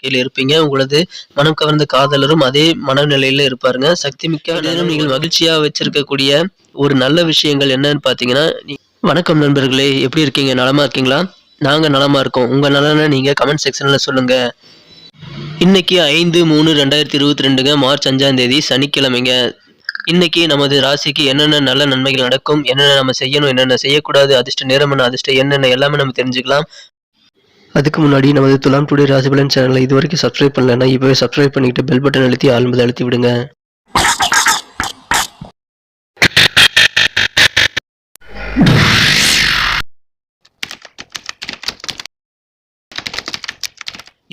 வாழ்க்கையில் இருப்பீங்க. உங்களது மனம் கவர்ந்த காதலரும் அதே மனநிலையில இருப்பாருங்க. சக்தி மிக்க நேரம் நீங்கள் மகிழ்ச்சியா வச்சிருக்கக்கூடிய ஒரு நல்ல விஷயங்கள் என்னன்னு பாத்தீங்கன்னா வணக்கம் நண்பர்களே. எப்படி இருக்கீங்க? நலமா இருக்கீங்களா? நாங்க நலமா இருக்கோம். உங்க நலனை நீங்க கமெண்ட் செக்ஷன்ல சொல்லுங்க. இன்னைக்கு ஐந்து மூணு ரெண்டாயிரத்தி இருபத்தி ரெண்டுங்க. மார்ச் அஞ்சாம் தேதி சனிக்கிழமைங்க. இன்னைக்கு நமது ராசிக்கு என்னென்ன நல்ல நன்மைகள் நடக்கும்? என்னென்ன நம்ம செய்யணும்? என்னென்ன செய்யக்கூடாது? அதிர்ஷ்ட நேரம் என்ன? அதிர்ஷ்டம் என்னென்ன எல்லாமே நம்ம தெரிஞ்சுக்கலாம். அதுக்கு முன்னாடி நமது துலாம் டுடே ராசிபலன் சேனலை இது வரைக்கும் சப்ஸ்கிரைப் பண்ணலன்னா இப்போவே சப்ஸ்கிரைப் பண்ணிட்டு பெல் பட்டன் அழுத்தி ஆழ்ந்து அழுத்தி விடுங்க.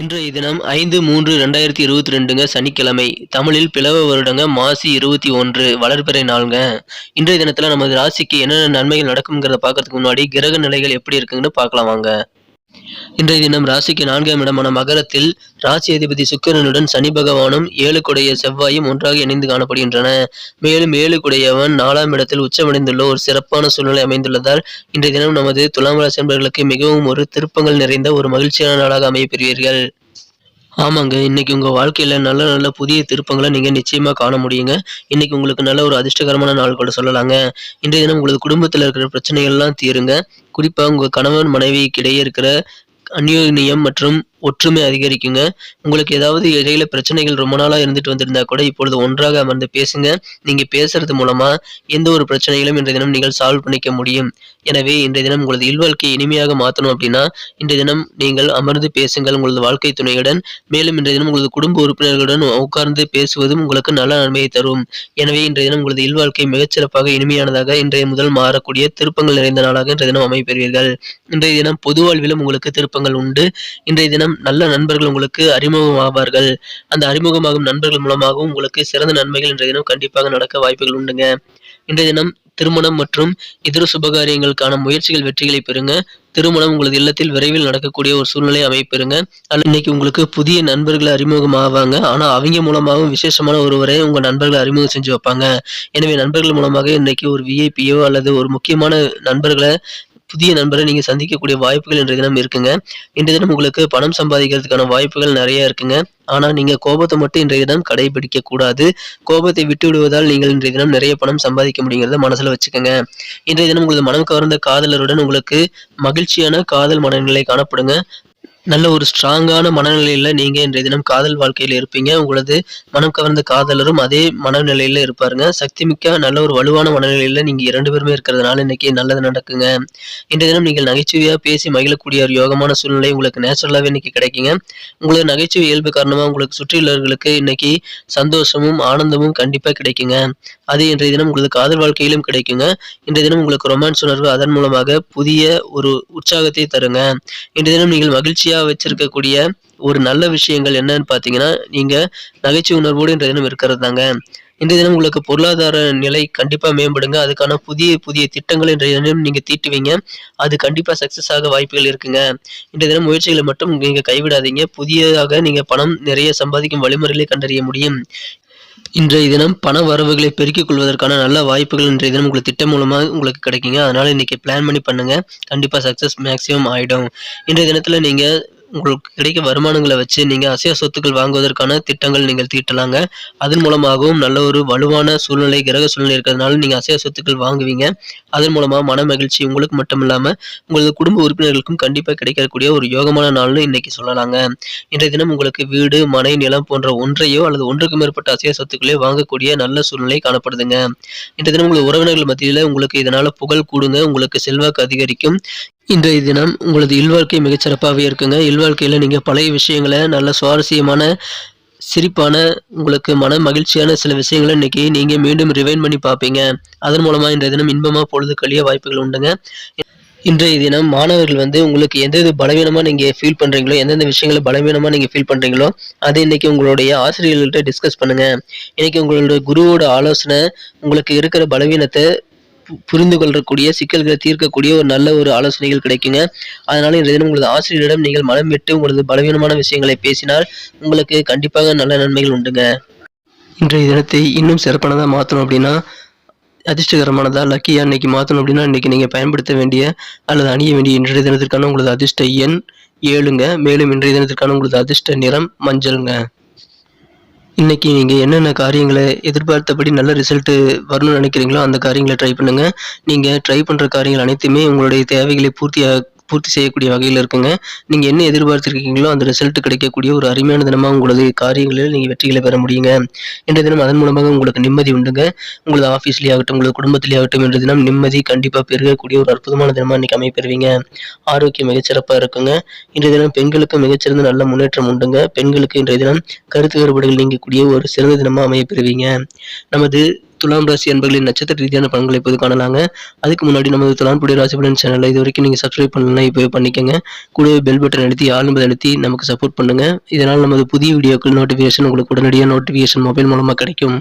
இன்றைய தினம் ஐந்து மூன்று ரெண்டாயிரத்தி இருபத்தி ரெண்டுங்க சனிக்கிழமை. தமிழில் பிளவ வருடங்க மாசி இருபத்தி ஒன்று வளர்பிறை நாளுங்க. இன்றைய தினத்தில் நமது ராசிக்கு என்னென்ன நன்மைகள் நடக்குங்கிறத பார்க்கறதுக்கு முன்னாடி கிரக நிலைகள் எப்படி இருக்குங்கன்னு பார்க்கலாம் வாங்க. இன்றைய தினம் ராசிக்கு நான்காம் இடமான மகரத்தில் ராசி அதிபதி சுக்கிரனுடன் சனி பகவானும் ஏழு குடைய செவ்வாயும் ஒன்றாக இணைந்து காணப்படுகின்றன. மேலும் ஏழு குடையவன் நாலாம் இடத்தில் உச்சமடைந்துள்ள ஒரு சிறப்பான சூழ்நிலை அமைந்துள்ளதால் இன்றைய தினம் நமது துலாம் ராசி நண்பர்களுக்கு மிகவும் ஒரு திருப்பங்கள் நிறைந்த ஒரு மகிழ்ச்சியான நாளாக அமையப்பெறுவீர்கள் ஆமாங்க இன்னைக்கு உங்க வாழ்க்கையில நல்ல நல்ல புதிய திருப்பங்களை நீங்க நிச்சயமா காண முடியுங்க. இன்னைக்கு உங்களுக்கு நல்ல ஒரு அதிர்ஷ்டகரமான நாள் கூட சொல்லலாங்க. இன்றைய தினம் உங்களது குடும்பத்தில் இருக்கிற பிரச்சனைகள்லாம் தீருங்க. குறிப்பா உங்க கணவன் மனைவிக்கிடையே இருக்கிற அந்யோன்யம் மற்றும் ஒற்றுமை அதிகரிக்குங்க. உங்களுக்கு ஏதாவது இடையில பிரச்சனைகள் ரொம்ப நாளா இருந்துட்டு வந்திருந்தா கூட இப்பொழுது ஒன்றாக அமர்ந்து பேசுங்க. நீங்க பேசுறது மூலமா எந்த ஒரு பிரச்சனைகளும் இன்றைய தினம் நீங்கள் சால்வ் பண்ணிக்க முடியும். எனவே இன்றைய தினம் உங்களது இல்வாழ்க்கையை இனிமையாக மாற்றணும் அப்படின்னா இன்றைய தினம் நீங்கள் அமர்ந்து பேசுங்கள் உங்களது வாழ்க்கை துணையுடன். மேலும் இன்றைய தினம் உங்களது குடும்ப உறுப்பினர்களுடன் உட்கார்ந்து பேசுவதும் உங்களுக்கு நல்ல நன்மையை தரும். எனவே இன்றைய தினம் உங்களது இல்வாழ்க்கை மிகச்சிறப்பாக இனிமையானதாக இன்றைய முதல் மாறக்கூடிய திருப்பங்கள் நிறைந்த நாளாக இன்றைய தினம் அமைப்பெறுவீர்கள். இன்றைய தினம் பொது வாழ்விலும் உங்களுக்கு திருப்பங்கள் உண்டு. இன்றைய தினம் நல்ல நண்பர்கள் உங்களுக்கு அறிமுகமாவார்கள். அந்த அறிமுகமாகும் நண்பர்கள் மூலமாகவும் உங்களுக்கு சிறந்த நன்மைகள் இன்றைய தினம் கண்டிப்பாக நடக்க வாய்ப்புகள் உண்டுங்க. இன்றைய தினம் திருமணம் மற்றும் இதர சுபகாரியங்களுக்கான முயற்சிகள் வெற்றிகளை பெறுங்க. திருமணம் உங்களது இல்லத்தில் விரைவில் நடக்கக்கூடிய ஒரு சூழ்நிலை அமைப்பெறுங்க. அல்ல இன்னைக்கு உங்களுக்கு புதிய நண்பர்கள் அறிமுகம் ஆவாங்க ஆனால் அவங்க மூலமாகவும் விசேஷமான ஒருவரை உங்கள் நண்பர்களை அறிமுகம் செஞ்சு வைப்பாங்க. எனவே நண்பர்கள் மூலமாக இன்னைக்கு ஒரு விஐபியோ அல்லது ஒரு முக்கியமான நண்பர்களை புதிய நண்பரை நீங்க சந்திக்கக்கூடிய வாய்ப்புகள் இன்றைய தினம் இருக்குங்க. இன்றைய தினம் உங்களுக்கு பணம் சம்பாதிக்கிறதுக்கான வாய்ப்புகள் நிறைய இருக்குங்க. ஆனா நீங்க கோபத்தை மட்டும் இன்றைய தினம் கடைபிடிக்க கூடாது. கோபத்தை விட்டு விடுவதால் நீங்கள் இன்றைய தினம் நிறைய பணம் சம்பாதிக்க முடியுங்கிறத மனசுல வச்சுக்கோங்க. இன்றைய தினம் உங்களது மனம் கவர்ந்த காதலருடன் உங்களுக்கு மகிழ்ச்சியான காதல் மனநிலை காணப்படுங்க. நல்ல ஒரு ஸ்ட்ராங்கான மனநிலையில் நீங்கள் இன்றைய தினம் காதல் வாழ்க்கையில் இருப்பீங்க. உங்களது மனம் கவர்ந்த காதலரும் அதே மனநிலையில் இருப்பாருங்க. சக்தி மிக்க நல்ல ஒரு வலுவான மனநிலையில் நீங்கள் இரண்டு பேருமே இருக்கிறதுனால இன்னைக்கு நல்லது நடக்குங்க. இன்றைய தினம் நீங்கள் நகைச்சுவையாக பேசி மகிழக்கூடிய ஒரு யோகமான சூழ்நிலை உங்களுக்கு நேச்சுரலாகவே இன்னைக்கு கிடைக்குங்க. உங்களது நகைச்சுவை இயல்பு காரணமாக உங்களுக்கு சுற்றியுள்ளவர்களுக்கு இன்னைக்கு சந்தோஷமும் ஆனந்தமும் கண்டிப்பாக கிடைக்குங்க. அது இன்றைய தினம் உங்களது காதல் வாழ்க்கையிலும் கிடைக்குங்க. இன்றைய தினம் உங்களுக்கு ரொமான்ஸ் உணர்வு அதன் மூலமாக புதிய ஒரு உற்சாகத்தை தருங்க. இன்றைய தினம் நீங்கள் மகிழ்ச்சியாக மகிழ்ச்சியா வச்சிருக்கக்கூடிய ஒரு நல்ல விஷயங்கள் என்னன்னு பாத்தீங்கன்னா நீங்க நகைச்சுவை உணர்வோடு இன்றைய தினம் இருக்கிறது தாங்க இன்றைய தினம் உங்களுக்கு பொருளாதார நிலை கண்டிப்பா மேம்படுங்க. அதுக்கான புதிய புதிய திட்டங்கள் இன்றைய தினம் நீங்க தீட்டுவீங்க. அது கண்டிப்பா சக்ஸஸ் ஆக வாய்ப்புகள் இருக்குங்க. இன்றைய தினம் முயற்சிகளை மட்டும் நீங்க கைவிடாதீங்க. புதியதாக நீங்க பணம் நிறைய சம்பாதிக்கும் வழிமுறைகளை கண்டறிய முடியும். இன்றைய தினம் பண வரவுகளை பெருக்கிக் கொள்வதற்கான நல்ல வாய்ப்புகள் இன்றைய தினம் உங்களுக்கு திட்டம் மூலமாக உங்களுக்கு கிடைக்குங்க. அதனால இன்னைக்கு பிளான் பண்ணி பண்ணுங்க. கண்டிப்பாக சக்ஸஸ் மேக்ஸிமம் ஆகிடும் இன்றைய தினத்தில் நீங்கள் உங்களுக்கு கிடைக்க வருமானங்களை வச்சு நீங்கள் அசைய சொத்துக்கள் வாங்குவதற்கான திட்டங்கள் நீங்கள் தீட்டலாங்க. அதன் மூலமாகவும் நல்ல ஒரு வலுவான சூழ்நிலை கிரக சூழ்நிலை இருக்கிறதுனால நீங்கள் அசைய சொத்துக்கள் வாங்குவீங்க. அதன் மூலமாக மன மகிழ்ச்சி உங்களுக்கு மட்டும் இல்லாமல் உங்களது குடும்ப உறுப்பினர்களுக்கும் கண்டிப்பாக கிடைக்கக்கூடிய ஒரு யோகமான நாள்னு இன்னைக்கு சொல்லலாங்க. இன்றைய தினம் உங்களுக்கு வீடு மனை நிலம் போன்ற ஒன்றையோ அல்லது ஒன்றுக்கு மேற்பட்ட அசைய சொத்துக்களையோ வாங்கக்கூடிய நல்ல சூழ்நிலை காணப்படுதுங்க. இன்றைய தினம் உங்கள் உறவினர்கள் மத்தியில் உங்களுக்கு இதனால் புகழ் கூடுங்க. உங்களுக்கு செல்வாக்கு அதிகரிக்கும். இன்றைய தினம் உங்களது இல்வாழ்க்கை மிகச்சிறப்பாகவே இருக்குங்க. இல்வாழ்க்கையில் நீங்கள் பழைய விஷயங்களை நல்ல சுவாரஸ்யமான சிரிப்பான உங்களுக்கு மன மகிழ்ச்சியான சில விஷயங்களை இன்னைக்கு நீங்கள் மீண்டும் ரிவைன் பண்ணி பார்ப்பீங்க. அதன் மூலமாக இன்றைய தினம் இன்பமாக பொழுது கழிய வாய்ப்புகள் உண்டுங்க. இன்றைய தினம் மாணவர்கள் வந்து உங்களுக்கு எந்த பலவீனமாக நீங்கள் ஃபீல் பண்ணுறீங்களோ எந்தெந்த விஷயங்களை பலவீனமாக நீங்கள் ஃபீல் பண்ணுறீங்களோ அதை இன்னைக்கு உங்களுடைய ஆசிரியர்கள்ட்ட டிஸ்கஸ் பண்ணுங்கள் இன்னைக்கு உங்களுடைய குருவோட ஆலோசனை உங்களுக்கு இருக்கிற பலவீனத்தை புரிந்து கொள்ளக்கூடிய சிக்கல்களை தீர்க்கக்கூடிய ஒரு நல்ல ஒரு ஆலோசனைகள் கிடைக்குங்க. அதனால இன்றைய தினம் உங்களது ஆசிரியரிடம் நீங்கள் மனம் விட்டு உங்களது பலவீனமான விஷயங்களை பேசினால் உங்களுக்கு கண்டிப்பாக நல்ல நன்மைகள் உண்டுங்க. இன்றைய தினத்தை இன்னும் சிறப்பானதாக மாற்றணும் அப்படின்னா அதிர்ஷ்டகரமானதா லக்கியா இன்னைக்கு மாற்றணும் அப்படின்னா இன்னைக்கு நீங்கள் பயன்படுத்த வேண்டிய அல்லது அணிய வேண்டிய இன்றைய தினத்திற்கான உங்களது அதிர்ஷ்ட எண் ஏழுங்க. மேலும் இன்றைய தினத்திற்கான உங்களது அதிர்ஷ்ட நிறம் மஞ்சள்ங்க. இன்னைக்கு நீங்க என்னென்ன காரியங்களை எதிர்பார்த்தபடி நல்ல ரிசல்ட் வரணும்னு நினைக்கிறீங்களோ அந்த காரியங்களை ட்ரை பண்ணுங்க. நீங்க ட்ரை பண்ற காரியங்கள் அனைத்துமே உங்களுடைய தேவைகளை பூர்த்தியாக பூர்த்தி செய்யக்கூடிய வகையில் இருக்குங்க. நீங்கள் என்ன எதிர்பார்த்துருக்கீங்களோ அந்த ரிசல்ட் கிடைக்கக்கூடிய ஒரு அருமையான தினமாக உங்களது காரியங்களில் நீங்கள் வெற்றிகளை பெற முடியுங்க. இன்றைய தினம் அதன் மூலமாக உங்களுக்கு நிம்மதி உண்டுங்க. உங்களது ஆஃபீஸ்லேயே ஆகட்டும் உங்களது குடும்பத்திலே ஆகட்டும் இன்றைய தினம் நிம்மதி கண்டிப்பாக பெருகக்கூடிய ஒரு அற்புதமான தினமாக இன்னைக்கு அமைப்பெறுவீங்க ஆரோக்கியம் மிகச்சிறப்பாக இருக்குங்க. இன்றைய தினம் பெண்களுக்கு மிகச்சிறந்த நல்ல முன்னேற்றம் உண்டுங்க. பெண்களுக்கு இன்றைய தினம் கருத்து வேறுபாடுகள் நீங்கக்கூடிய ஒரு சிறந்த தினமாக அமையப்பெறுவீங்க. நமது துலாம் ராசி அன்பர்களின் நட்சத்திர ரீதியான பலன்களை இப்போது காணலாங்க. அதுக்கு முன்னாடி நமது துலான்புடி ராசி பலன் சேனலை இது வரைக்கும் நீங்கள் சப்ஸ்கிரைப் பண்ணலாம் இப்போ பண்ணிக்கோங்க. கூடவே பெல் பட்டன் அழுத்தி ஆள் என்பதை அழுத்தி நமக்கு சப்போர்ட் பண்ணுங்க. இதனால் நமது புதிய வீடியோக்கள் நோட்டிஃபிகேஷன் உங்களுக்கு உடனடியாக நோட்டிஃபிகேஷன் மொபைல் மூலமாக கிடைக்கும்.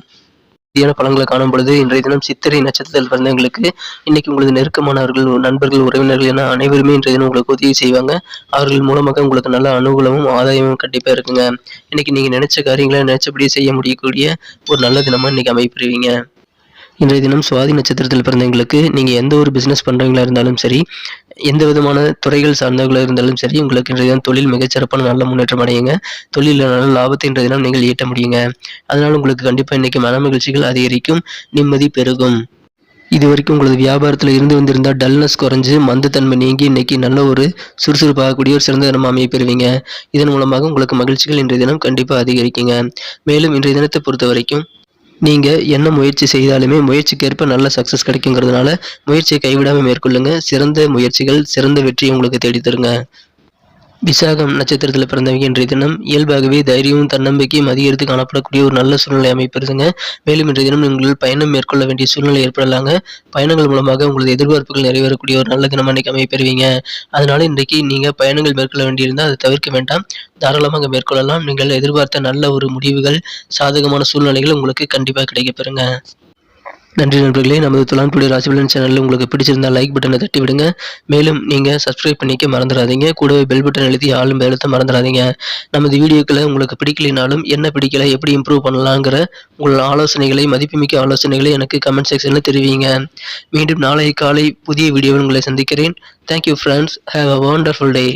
ரீதியான பலன்களை காணும் பொழுது இன்றைய தினம் சித்திரை நட்சத்திரத்தில் பிறந்தவங்களுக்கு இன்னைக்கு உங்களது நெருக்கமானவர்கள் நண்பர்கள் உறவினர்கள் என அனைவருமே இன்றைய தினம் உங்களுக்கு உதவி செய்வாங்க. அவர்கள் மூலமாக உங்களுக்கு நல்ல அனுகூலமும் ஆதாயமும் கண்டிப்பாக இருக்குங்க. இன்னைக்கு நீங்கள் நினைச்ச காரியங்களை நினைச்சபடியே செய்ய முடியக்கூடிய ஒரு நல்ல தினமாக இன்னைக்கு அமைப்பெறுவீங்க இன்றைய தினம் சுவாதி நட்சத்திரத்தில் பிறந்தவங்களுக்கு நீங்கள் எந்த ஒரு பிஸ்னஸ் பண்ணுறவங்களா இருந்தாலும் சரி எந்த விதமான துறைகள் சார்ந்தவங்களாக இருந்தாலும் சரி உங்களுக்கு இன்றைய தினம் தொழில் மிகச்சிறப்பான நல்ல முன்னேற்றம் அடையுங்க. தொழிலில் நல்ல லாபத்தை இன்றைய தினம் நீங்கள் ஈட்ட முடியுங்க. அதனால் உங்களுக்கு கண்டிப்பாக இன்னைக்கு மன மகிழ்ச்சிகள் அதிகரிக்கும் நிம்மதி பெருகும். இது வரைக்கும் உங்களது வியாபாரத்தில் இருந்து வந்திருந்தால் டல்னஸ் குறைஞ்சு மந்தத்தன்மை நீங்கி இன்னைக்கு நல்ல ஒரு சுறுசுறுப்பாகக்கூடிய ஒரு சிறந்த தினம் அமைய பெறுவீங்க. இதன் மூலமாக உங்களுக்கு மகிழ்ச்சிகள் இன்றைய தினம் கண்டிப்பாக அதிகரிக்குங்க. மேலும் இன்றைய தினத்தை பொறுத்த வரைக்கும் நீங்கள் என்ன முயற்சி செய்தாலுமே முயற்சிக்கேற்ப நல்ல சக்ஸஸ் கிடைக்குங்கிறதுனால முயற்சியை கைவிடாமல் மேற்கொள்ளுங்க. சிறந்த முயற்சிகள் சிறந்த வெற்றியை உங்களுக்கு தேடித்தருங்க. விசாகம் நட்சத்திரத்தில் பிறந்தவங்க இன்றைய தினம் இயல்பாகவே தைரியமும் தன்னம்பிக்கையும் அதிகரித்து காணப்படக்கூடிய ஒரு நல்ல சூழ்நிலை அமைப்பிருதுங்க மேலும் இன்றைய தினம் நீங்கள் பயணம் மேற்கொள்ள வேண்டிய சூழ்நிலை ஏற்படலாங்க. பயணங்கள் மூலமாக உங்களது எதிர்பார்ப்புகள் நிறைவேறக்கூடிய ஒரு நல்ல தினம் அன்றைக்கு அமைப்பெறுவீங்க அதனால இன்றைக்கு நீங்கள் பயணங்கள் மேற்கொள்ள வேண்டியிருந்தால் அதை தவிர்க்க வேண்டாம். தாராளமாக மேற்கொள்ளலாம். நீங்கள் எதிர்பார்த்த நல்ல ஒரு முடிவுகள் சாதகமான சூழ்நிலைகள் உங்களுக்கு கண்டிப்பாக கிடைக்கப்பெறுங்க. நன்றி நண்பர்களே. நமது துலாம் டுடே ராசிபலன் சேனலில் உங்களுக்கு பிடிச்சிருந்தா லைக் பட்டனை தட்டி விடுங்க. மேலும் நீங்கள் சப்ஸ்கிரைப் பண்ணிக்க மறந்துடாதீங்க. கூடவே பெல் பட்டன் எழுதி ஆளும் எழுத்த மறந்துடாதீங்க. நமது வீடியோக்களை உங்களுக்கு பிடிக்கலைனாலும் என்ன பிடிக்கல எப்படி இம்ப்ரூவ் பண்ணலாங்கிற உங்கள் ஆலோசனைகளை மதிப்புமிக்க ஆலோசனைகளை எனக்கு கமெண்ட் செக்ஷனில் தெரிவிங்க. மீண்டும் நாளை காலை புதிய வீடியோவில் உங்களை சந்திக்கிறேன். Thank you friends have a wonderful day